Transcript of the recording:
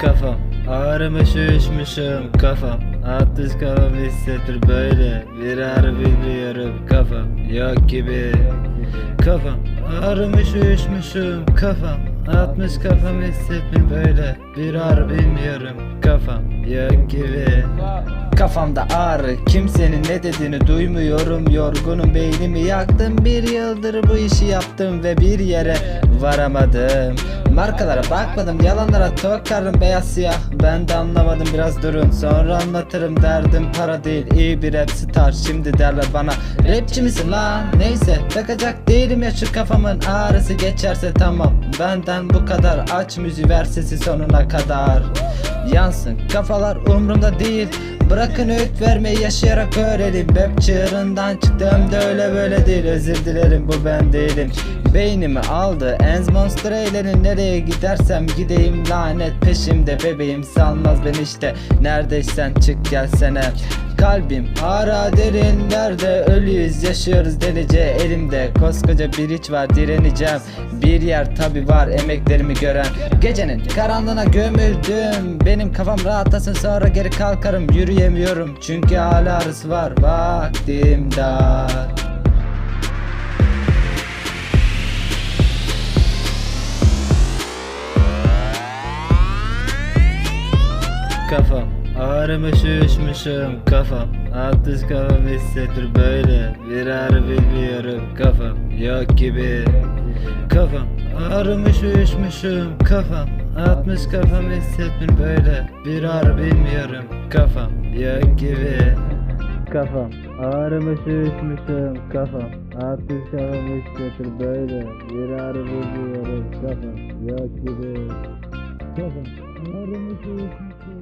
Kafam. Ağrımış uyuşmuşum kafam. Atış kafam hissettir böyle. Bir ağrı bilmiyorum kafam. Yok gibi. Kafam. Ağrımış uyuşmuşum kafam. Atmış kafam hissettir böyle. Bir ağrı bilmiyorum kafam. Yok gibi. Kafamda ağrı. Kimsenin ne dediğini duymuyorum. Yorgunum beynimi yaktım. Bir yıldır bu işi yaptım ve bir yere varamadım. Markalara bakmadım yalanlara tokarım beyaz siyah. Ben de anlamadım biraz durun sonra anlatırım. Derdim para değil iyi bir rap star. Şimdi derler bana rapçi misin lan? Neyse takacak değilim ya şu kafamın ağrısı geçerse tamam. Benden bu kadar aç müziği ver sesi sonuna kadar. Yansın kafalar umrumda değil. Bırakın öğüt vermeyi yaşayarak öğrenin. Rap çığırından çıktım da öyle böyle değil. Özür dilerim bu ben değilim. Beynimi aldı Enz Monster eğlenin Nereye gidersem gideyim lanet peşimde Bebeğim salmaz ben işte. Neredeysen çık gelsene. Kalbim hala derinlerde Ölüyüz yaşıyoruz delice. Elimde koskoca bir iç var direneceğim. Bir yer tabi var emeklerimi gören. Gecenin karanlığına gömüldüm. Benim kafam rahatlasın sonra geri kalkarım. Yürüyemiyorum çünkü hala ağrısı var. Vaktim dar Kafam. Ağrımış uyuşmuşum kafam. Atış kafam hissettir böyle. Bir ağrı bilmiyorum kafam. Yok gibi. Kafam. Ağrımış uyuşmuşum kafam. Atmış kafam hissettir böyle. Bir ağrı bilmiyorum kafam. Yok gibi. Kafam. Ağrımış uyuşmuşum kafam. Atmış kafam hissettir böyle. Bir ağrı bilmiyorum kafam. Yok gibi. Kafam. Ağrımış uyuşmuşum